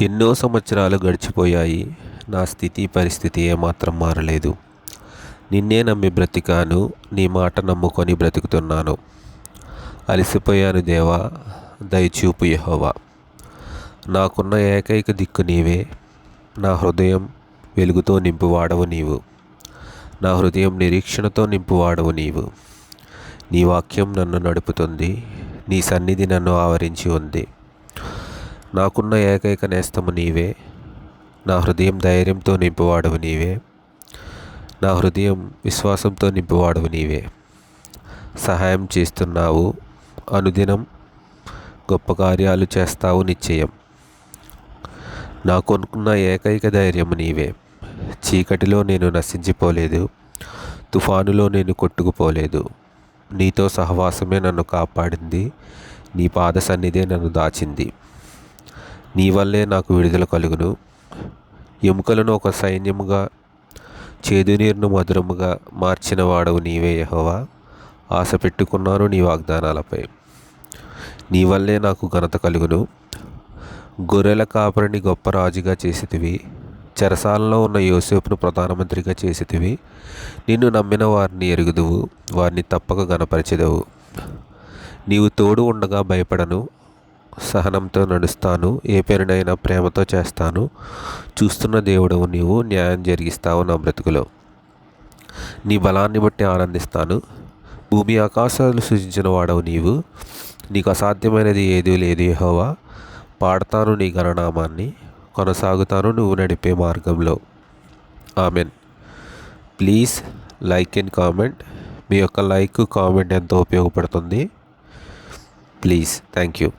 ఎన్నో సంవత్సరాలు గడిచిపోయాయి. నా స్థితి పరిస్థితి ఏమాత్రం మారలేదు. నిన్నే నమ్మి బ్రతికాను నీ మాట నమ్ముకొని బ్రతుకుతున్నాను. అలసిపోయాను దేవా దయచూపు యహోవా. నాకున్న ఏకైక దిక్కు నీవే. నా హృదయం వెలుగుతో నింపువాడవు నీవు. నా హృదయం నిరీక్షణతో నింపువాడవు నీవు. నీ వాక్యం నన్ను నడుపుతుంది. నీ సన్నిధి నన్ను ఆవరించి ఉంది. నాకున్న ఏకైక నేస్తము నీవే. నా హృదయం ధైర్యంతో నింపువాడవు నీవే. నా హృదయం విశ్వాసంతో నింపువాడవు నీవే. సహాయం చేస్తున్నావు. అనుదినం గొప్ప కార్యాలు చేస్తావు నిశ్చయం. నాకొనుకున్న ఏకైక ధైర్యం నీవే. చీకటిలో నేను నశించిపోలేదు. తుఫానులో నేను కొట్టుకుపోలేదు. నీతో సహవాసమే నన్ను కాపాడింది. నీ పాద సన్నిధే నన్ను దాచింది. నీ వల్లే నాకు విడుదల కలుగును. ఎముకలను ఒక సైన్యముగా చేదు నీరును మధురముగా మార్చిన వాడవు నీవే యహోవా. ఆశ పెట్టుకున్నాను నీ వాగ్దానాలపై. నీ వల్లే నాకు ఘనత కలుగును. గొర్రెల కాపరిని గొప్ప రాజుగా చేసేటివి చెరసాలలో ఉన్న యోసేపును ప్రధానమంత్రిగా చేసేటివి నిన్ను నమ్మిన వారిని ఎరుగుదువు. వారిని తప్పక గనపరిచెదవు నీవు తోడు ఉండగా భయపడను. సహనంతో నడుస్తాను ఏ పేరునైనా ప్రేమతో చేస్తాను. చూస్తున్న దేవుడవు నీవు న్యాయం జరిగిస్తావు నా బ్రతుకులో. నీ బలాన్ని బట్టి ఆనందిస్తాను. భూమి ఆకాశాలు సృజించిన వాడవు నీవు. నీకు అసాధ్యమైనది ఏదీ లేదు యహోవా. పాడతాను నీ గణనామాన్ని కొనసాగుతాను నువ్వు నడిపే మార్గంలో. Amen. Please like and comment. మీ యొక్క లైక్ కామెంట్ ఎంతో ఉపయోగపడుతుంది. Please thank you